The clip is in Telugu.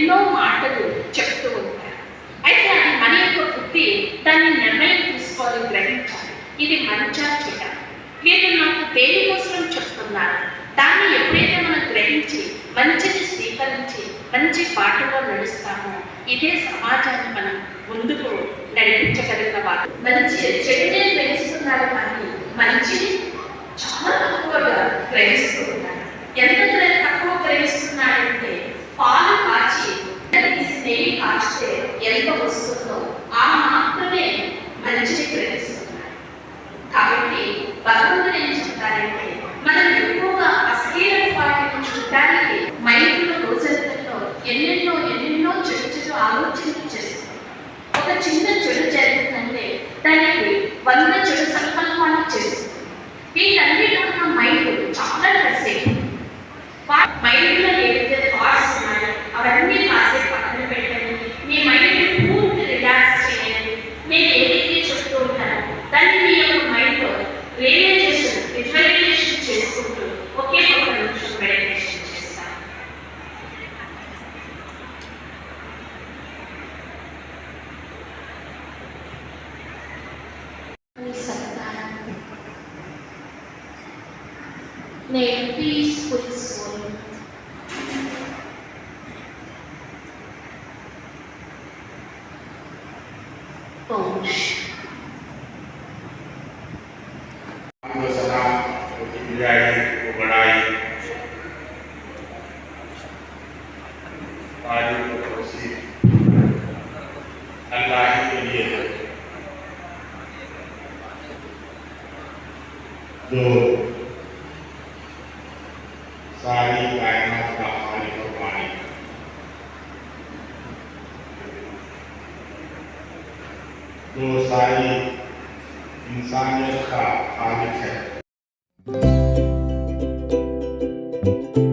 ఎన్నో మాటలు చెప్తూ ఉంటారు. అయితే అది మన యొక్క బుద్ధి దాన్ని నిర్ణయం తీసుకోవాలి గ్రహించాలి. ఇది మంచా చెట. మీరు నాకు దేనికోసం చెప్తున్నారు? దాన్ని ఎప్పుడైతే మనం గ్రహించి మంచిని స్వీకరించి మంచి పాటలో నడుస్తామో ఇదే సమాజాన్ని మనం ముందుకు నడిపించగలిగిన వాళ్ళు మంచి చెడునే తెలుస్తున్నారు కానీ మంచి చాలా వంద చెడు సంకల్పాలు చేస్తుంది. వీటన్నిటిలో మన మైండ్ చాలా డ్రెస్ అయిపోతుంది మైండ్లో ఏదైతే థాట్స్ ఉన్నాయో అవన్నీ కాసేపు పక్కన పెట్టండి. మీ మైండ్ పూర్తి రిలాక్స్ చేయండి. నేను ఏదైతే చెప్తూ ఉంటానో దాన్ని మీ యొక్క మైండ్లో రియలైజేషన్ విజువలైజేషన్ చేసుకుంటూ ఒకే ఒక నిమిషం Name, please put his wallet. Punch. अल्लाह के लिए जो sari kaina prahari kurmani. Do sari insaniyat ka khalik. Thank you.